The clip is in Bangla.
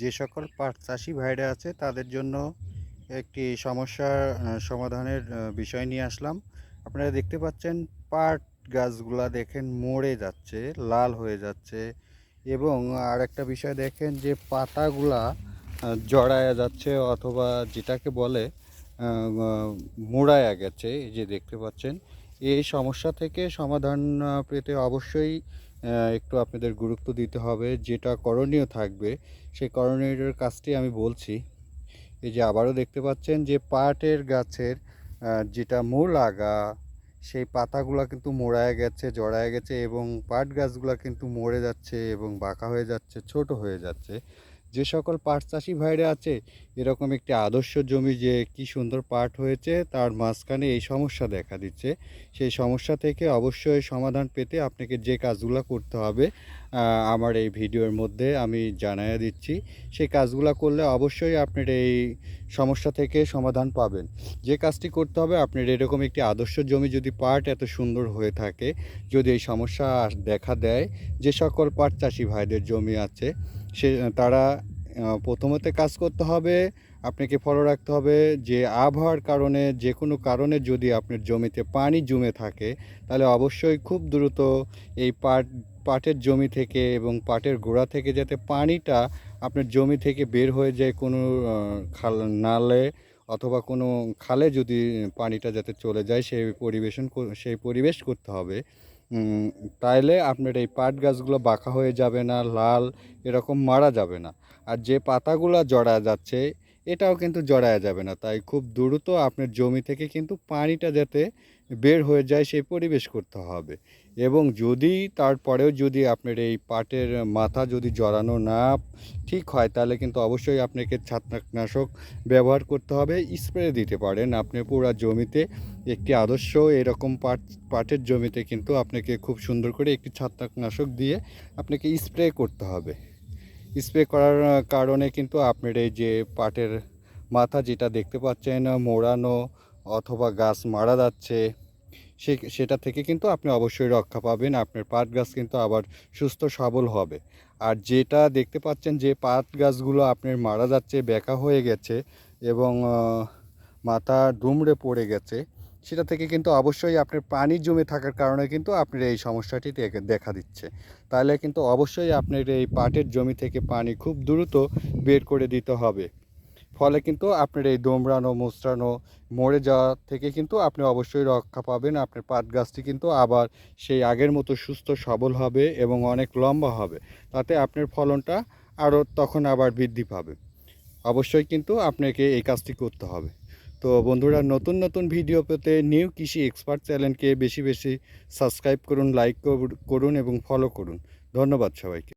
যে সকল পাট চাষি ভাইরা আছে, তাদের জন্য একটি সমস্যার সমাধানের বিষয় নিয়ে আসলাম। আপনারা দেখতে পাচ্ছেন পাট গাছগুলা দেখেন মরে যাচ্ছে, লাল হয়ে যাচ্ছে এবং আর একটা বিষয় দেখেন যে পাতাগুলা জড়ায়া যাচ্ছে অথবা যেটাকে বলে মোড়ায়া গেছে যে দেখতে পাচ্ছেন। এই সমস্যা থেকে সমাধান পেতে অবশ্যই একটু আপনাদের গুরুত্ব দিতে হবে, যেটা করণীয় থাকবে, সেই করণীয় কাজটি আমি বলছি। এই যে আবারও দেখতে পাচ্ছেন যে পাটের গাছের যেটা মূল আগা, সেই পাতাগুলো কিন্তু মোড়ায় গেছে, জড়ায় গেছে এবং পাট গাছগুলো কিন্তু মরে যাচ্ছে এবং বাঁকা হয়ে যাচ্ছে, ছোট হয়ে যাচ্ছে। যে সকল পাট চাষি ভাইরা আছে, এরকম একটি আদর্শ জমি যে কি সুন্দর পাট হয়েছে, তার মাঝখানে এই সমস্যা দেখা দিচ্ছে। সেই সমস্যা থেকে অবশ্যই সমাধান পেতে আপনাকে যে কাজগুলো করতে হবে আমার এই ভিডিওর মধ্যে আমি জানাইয়া দিচ্ছি। সেই কাজগুলো করলে অবশ্যই আপনার এই সমস্যা থেকে সমাধান পাবেন। যে কাজটি করতে হবে, আপনার এরকম একটি আদর্শ জমি যদি পাট এত সুন্দর হয়ে থাকে, যদি এই সমস্যা দেখা দেয়, যে সকল পাট চাষি ভাইদের জমি আছে সে, তারা প্রথমতে কাজ করতে হবে, আপনাকে ফলো রাখতে হবে যে আবহাওয়ার কারণে, যে কোনো কারণে যদি আপনার জমিতে পানি জমে থাকে, তাহলে অবশ্যই খুব দ্রুত এই পাট, পাটের জমি থেকে এবং পাটের গোড়া থেকে যাতে পানিটা আপনার জমি থেকে বের হয়ে যায় কোনো খাল, নালে অথবা কোনো খালে যদি পানিটা যাতে চলে যায় সেই পরিবেশন সেই পরিবেশ করতে হবে। তাইলে আপনার এই পাট গাছগুলো বাঁকা হয়ে যাবে না, লাল এরকম মারা যাবে না। আর যে পাতাগুলো জড়া যাচ্ছে এটাও কিন্তু জড়ায়া যাবে না। তাই খুব দ্রুত আপনার জমি থেকে কিন্তু পানিটা যাতে বের হয়ে যায় সেই পরিবেশ করতে হবে। এবং যদি তারপরেও যদি আপনার এই পাটের মাথা যদি জড়ানো না ঠিক হয়, তাহলে কিন্তু অবশ্যই আপনাকে ছত্রাকনাশক ব্যবহার করতে হবে। স্প্রে দিতে পারেন। আপনি পুরা জমিতে একটি আদর্শ এরকম পাট, পাটের জমিতে কিন্তু আপনাকে খুব সুন্দর করে একটি ছত্রাকনাশক দিয়ে আপনাকে স্প্রে করতে হবে। স্প্রে করার কারণে কিন্তু আপনার এই যে পাটের মাথা যেটা দেখতে পাচ্ছেন মোড়ানো অথবা গাছ মারা যাচ্ছে, সে, সেটা থেকে কিন্তু আপনি অবশ্যই রক্ষা পাবেন। আপনার পাট গাছ কিন্তু আবার সুস্থ সবল হবে। আর যেটা দেখতে পাচ্ছেন যে পাট গাছগুলো আপনার মারা যাচ্ছে, বেঁকা হয়ে গেছে এবং মাথা ডুমড়ে পড়ে গেছে। সেটা থেকে কিন্তু অবশ্যই আপনার পানি জমে থাকার কারণে কিন্তু আপনার এই সমস্যাটি দেখা দিচ্ছে। তাহলে কিন্তু অবশ্যই আপনার এই পাটের জমি থেকে পানি খুব দ্রুত বের করে দিতে হবে। ফলে কিন্তু আপনার এই দোমড়ানো, মোচড়ানো, মরে যাওয়া থেকে কিন্তু আপনি অবশ্যই রক্ষা পাবেন। আপনার পাট গাছটি কিন্তু আবার সেই আগের মতো সুস্থ, সবল হবে এবং অনেক লম্বা হবে। তাতে আপনার ফলনটা আরও তখন আবার বৃদ্ধি পাবে। অবশ্যই কিন্তু আপনাকে এই কাজটি করতে হবে। তো বন্ধুরা, নতুন নতুন ভিডিও পেতে নিউ কৃষি এক্সপার্ট চ্যানেলকে বেশি বেশি সাবস্ক্রাইব করুন লাইক করুন এবং ফলো করুন। ধন্যবাদ সবাইকে।